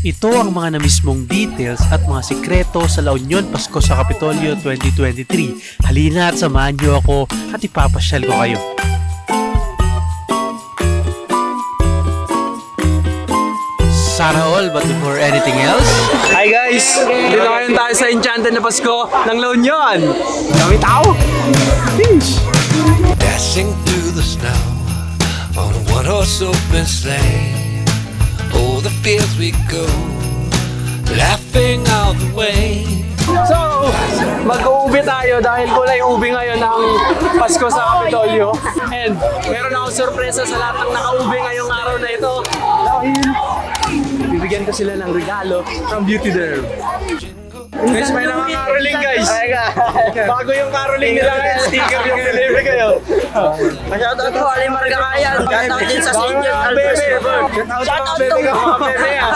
Ito ang mga namismong details at mga sikreto sa La Union Pasko sa Kapitolyo 2023. Halina at samahan niyo ako at ipapasyal ko kayo. Sana all, but before anything else, Hi guys! Dito ngayon tayo sa Enchanted na Pasko ng La Union. Kami tao! Dashing through the snow on a one horse open sleigh. Oh, the fields we go, laughing all the way. So, mag-uubi tayo dahil kulay ubi ngayon ang Pasko sa Kapitolyo. And meron akong sorpresa sa lahat ng nakaubi ngayong araw na ito. Dahil bibigyan ko sila ng regalo from Beauty Derm. Guys, may mga caroling guys. Bago yung caroling nila ngayon, sticker yung delivery kayo. Shoutout po, Aling Margakayan. Shoutout din sa senior. Bebe, Shoutout bebe tong, ka mga bebe ah.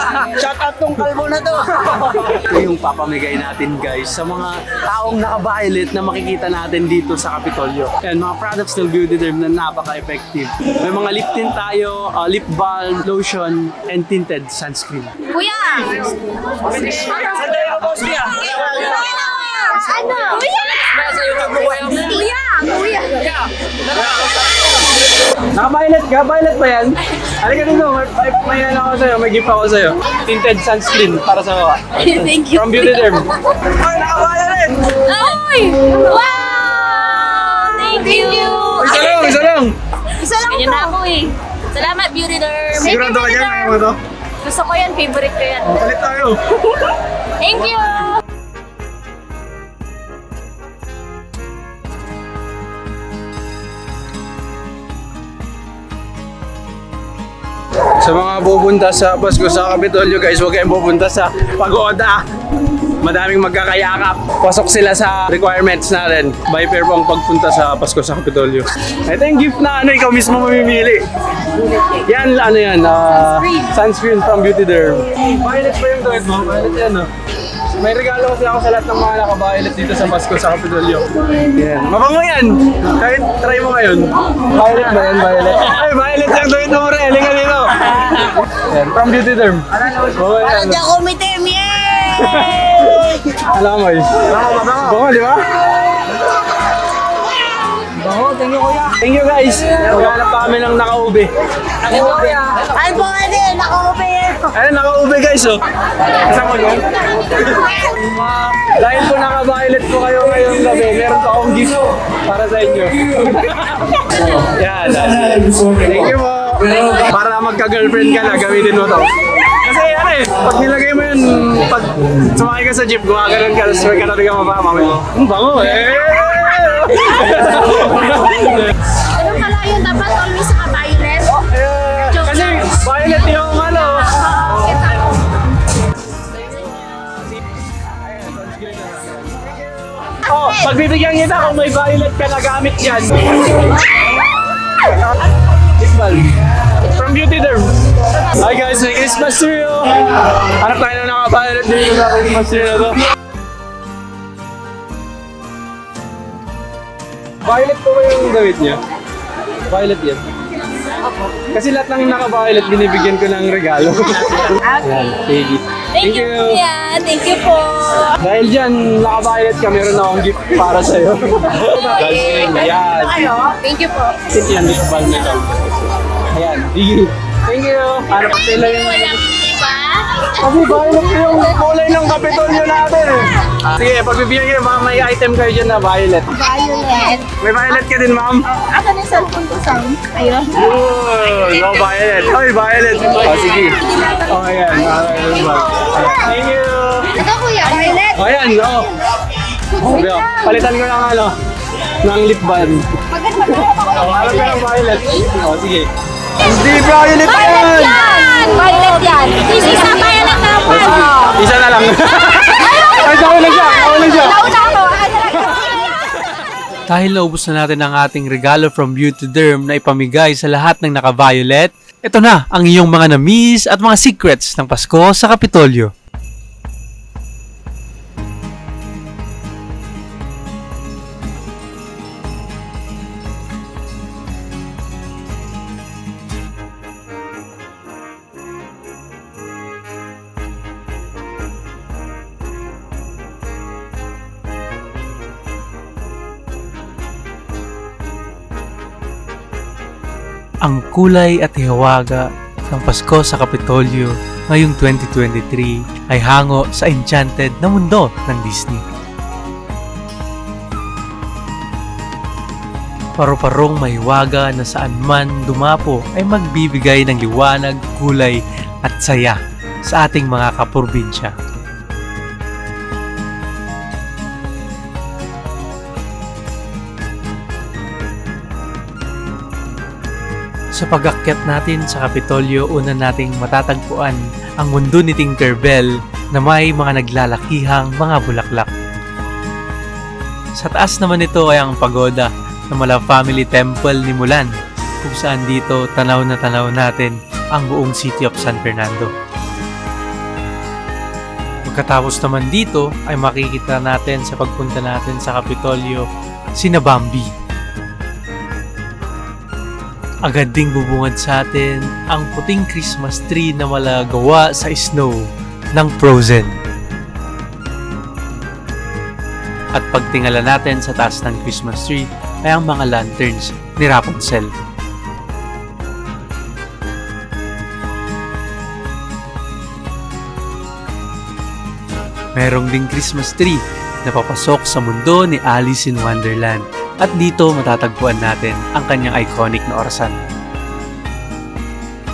tong kalbo na to. Ito yung papamigay natin guys sa mga taong naka-violet na makikita natin dito sa Kapitolyo. And mga products ng Beauty Derm na napaka-effective. May mga lip tint tayo, uh, lip balm, lotion, and tinted sunscreen. Kuya! Sanda Naka-violet ka? Violet ba yan? Halika dito, may, may, may ano ako sa'yo, may gift ako sa'yo. Tinted sunscreen para sa mga. Thank you. From Beauty Derm. Ay, naka-violet. Ay! Wow! Thank you! Isa lang, isa lang! Isa lang Ganyan na ako eh. Salamat, Beauty Derm. Sigurado ka dyan, kaya mo to? Gusto ko yan, favorite ko yan. Palit tayo. Thank you! Sa mga pupunta sa Pasko sa Kapitolyo guys, huwag kayong pupunta sa Pagoda. Madaming magkakayakap. Pasok sila sa requirements natin. By fair po ang pagpunta sa Pasko sa Kapitolyo. Ito yung gift na ano, ikaw mismo mamimili. Yan, ano yan, ah, sunscreen from Beauty Derm. Violet pa yung gawin mo? Violet yan, no? May regalo kasi ako sa lahat ng mga naka-violet dito sa Pasko sa Kapitolyo. Yan. Mabango yan! Kahit try mo ngayon. Violet ba yan? Violet? Ay, violet yung gawin mo, Re. Halika dito. Yan, from Beauty Derm. Oo, yan. Nandiyan ko umitim. Yay! Alam mo, eh. Bango, di ba? Thank you kuya. Thank you guys. Maghanap pa kami ng naka-ube. Ay po, hindi. Naka-ubi. Ayun, naka-ube guys, oh. Kasama yun? Dahil po naka-violet po kayo ngayong gabi, meron po akong gift para sa inyo. Yan. Thank you po. Para magka-girlfriend ka na, gamitin mo to. Kasi ano eh, pag nilagay mo yun, pag sumakay ka sa jeep, gumaganon ka, tapos may ka mapama mo. Ang bango eh! Ganun pala yun, dapat always naka-violet. Eh, Kasi violet yung ano. Oh, pagbibigyan kita kung may violet ka na gamit yan. Iqbal. From Beauty Derm. Hi guys, may Christmas tree oh. Hanap tayo na naka-violet dito sa Christmas tree na to. Violet po ba yung gawit niya? Violet yan. Kasi lahat ng naka-violet, binibigyan ko ng regalo. Yan, sige. Thank you, Kuya. Thank you po. Dahil dyan, naka-violet ka, meron akong gift para sa'yo. Sunscreen, yan. Thank you po. Thank you, Miss Val nito. Ayan, sige. Thank you. Para pa sila yung... Iba. Kasi violet yung kulay ng kapitolyo natin eh. Sige, pagbibigyan kayo, ma'am, may item kayo dyan na violet. Violet. May violet ka din, ma'am? Asa na yung cellphone ko, Sam? Ayun. Oh, no violet. Oy, violet. Oh, sige. Oh, ayan. Violet ba? Thank you. Ito, Kuya. Violet. Oh, ayan, oh. Sabi ko, palitan ko ng ano, ng lip balm. Oh, alam ko ng violet. Oh, sige. Hindi violet Violet yan! yan! Violet yan. This is a violet na one. Isa na lang. Ay, sabi lang siya. Sabi lang siya. Nauna ako. Dahil naubos na natin ang ating regalo from Beauty Derm na ipamigay sa lahat ng naka-violet, ito na ang iyong mga na-miss at mga secrets ng Pasko sa Kapitolyo. Ang kulay at hiwaga ng Pasko sa Kapitolyo ngayong 2023 ay hango sa enchanted na mundo ng Disney. Paru-parong mahiwaga na saan man dumapo ay magbibigay ng liwanag, kulay at saya sa ating mga kaprobinsya. Sa pag-akyat natin sa Kapitolyo, una nating matatagpuan ang mundo ni Tinkerbell na may mga naglalakihang mga bulaklak. Sa taas naman nito ay ang pagoda ng mala family temple ni Mulan kung saan dito tanaw na tanaw natin ang buong city of San Fernando. Pagkatapos naman dito ay makikita natin sa pagpunta natin sa Kapitolyo sina Bambi agad ding bubungad sa atin ang puting Christmas tree na malagawa sa snow ng Frozen. At pagtingala natin sa taas ng Christmas tree ay ang mga lanterns ni Rapunzel. Merong ding Christmas tree na papasok sa mundo ni Alice in Wonderland at dito matatagpuan natin ang kanyang iconic na orasan.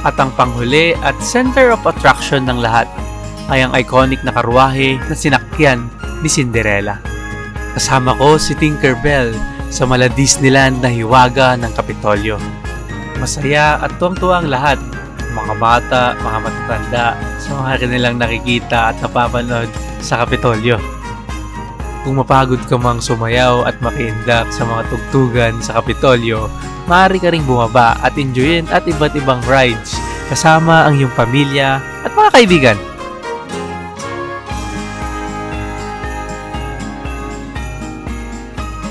At ang panghuli at center of attraction ng lahat ay ang iconic na karwahe na sinakyan ni Cinderella. Kasama ko si Tinkerbell sa mala Disneyland na hiwaga ng Kapitolyo. Masaya at tuwang-tuwa ang lahat, mga bata, mga matatanda, sa mga kanilang nakikita at napapanood sa Kapitolyo. Kung mapagod ka mang sumayaw at makiindak sa mga tugtugan sa Kapitolyo, maaari ka ring bumaba at enjoyin at iba't ibang rides kasama ang iyong pamilya at mga kaibigan.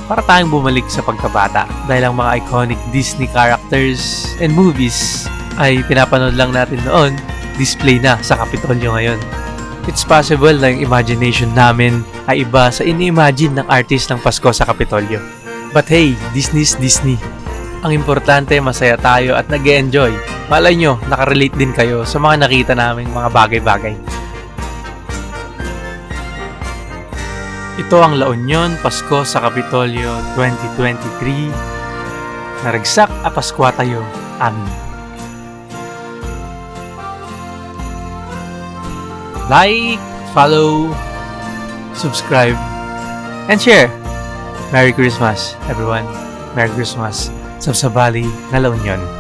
Para tayong bumalik sa pagkabata dahil ang mga iconic Disney characters and movies ay pinapanood lang natin noon, display na sa Kapitolyo ngayon. It's possible na yung imagination namin ay iba sa ini-imagine ng artist ng Pasko sa Kapitolyo. But hey, Disney's Disney. Ang importante, masaya tayo at nag enjoy Malay nyo, nakarelate din kayo sa mga nakita naming mga bagay-bagay. Ito ang La Union Pasko sa Kapitolyo 2023. Naragsak a Paskwa tayo, amin. Like, follow, subscribe, and share. Merry Christmas, everyone. Merry Christmas sa Sabali na La Union.